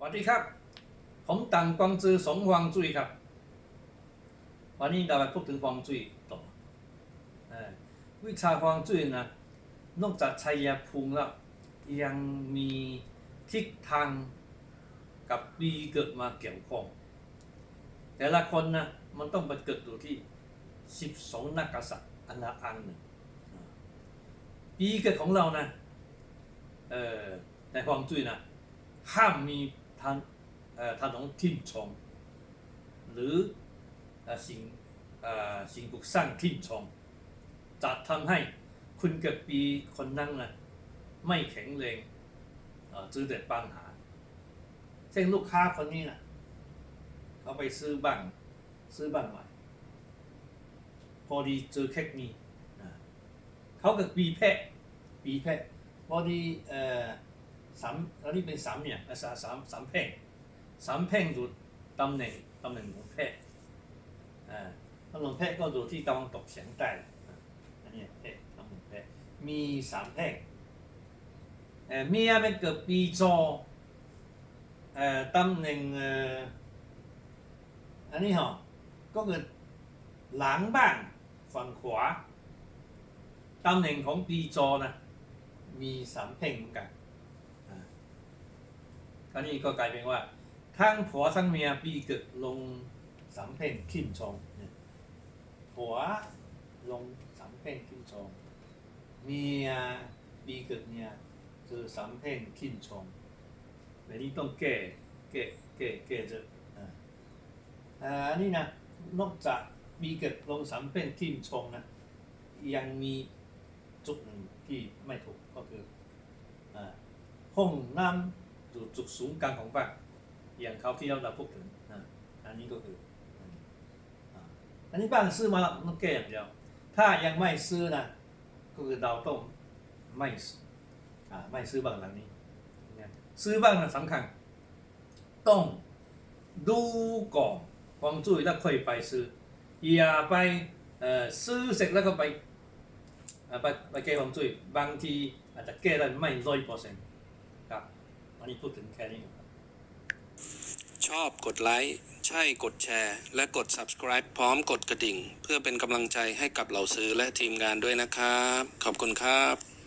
สวัสดีครับ ผมตังกวางจือสงฮวางจุ้ยครับ วันนี้เราไปพูดถึงฮวงจุ้ยต่อเอ่อวิชาฮวงจุ้ยนะนอกจากชัยภูมิแล้วยังมีทิศทางกับปีเกิดมาเกี่ยวข้อง แต่ละคนนะมันต้องไปเกิดอยู่ที่ 12 นักกษัตริย์อันละอันหนึ่งปีเกิดของเรานะเออในฮวงจุ้ยนะห้ามมี ทานเอ่อถนนทิ่มชง หรือเออสิ่งเออสิ่งปลูกสร้างทิ่มชงจะทำให้คุณเกิดปีคนนั้นนะไม่แข็งแรงเออเจอแต่ปัญหา เช่นลูกค้าคนนี้นะเขาไปซื้อบ้านซื้อบ้านใหม่ พอดีเจอแค่นี้นะเขาเกิดปีแพะปีแพะพอดีเอ่อ สามอันนี้เป็นสามเนี่ยสามสามสามแพร่งสามแพร่งอยู่ตำแหน่งตำแหน่งของแพร่อ่าตำแหน่งแพร่ก็อยู่ที่ตะวันตกเฉียงใต้อันนี้แพร่ตำแหน่งแพร่มีสามแพร่งเอ่อเมียเป็นเกิดปีจอเอ่อตำแหน่งเอ่ออันนี้เหรอก็เกิดหลังบ้านฝั่งขวาตำแหน่งของปีจอนะมีสามแพร่งเหมือนกัน คราวนี้ก็กลายเป็นว่าทั้งผัวทั้งเมียปีเกิดลงสามเพ่งขึ้นชงเนี่ยผัวลงสามเพ่งขึ้นชงเมียปีเกิดเนี่ยเจอสามเพ่งขึ้นชงแบบนี้ต้องแก้แก้แก้แก้เจออ่าอ่าอันนี้นะนอกจากปีเกิดลงสามเพ่งขึ้นชงนะยังมีจุดหนึ่งที่ไม่ถูกก็คืออ่าห้องน้ำ อยู่จุดศูนย์กลางของบ้านอย่างเขาที่เราพูดถึงนะอันนี้ก็คืออันนี้บ้านซื้อมาแล้วต้องแก้อย่างเดียวถ้ายังไม่ซื้อนะก็คือเราต้องไม่อ่าไม่ซื้อบ้านหลังนี้ซื้อบ้านนะสำคัญ ต้องดูก่อนวางจุ้ยแล้วค่อยไปซื้ออย่าไปเออซื้อเสร็จแล้วก็ไปเออไปไปแก้วางจุ้ยบางทีอาจจะแก้ได้ไม่ร้อยเปอร์เซ็นต์ อันนี้พูดถึงแค่นี้ชอบกดไลค์ใช่กดแชร์ และกด subscribe พร้อมกดกระดิ่ง เพื่อเป็นกำลังใจให้กับเหล่าซื้อและทีมงานด้วยนะครับ ขอบคุณครับ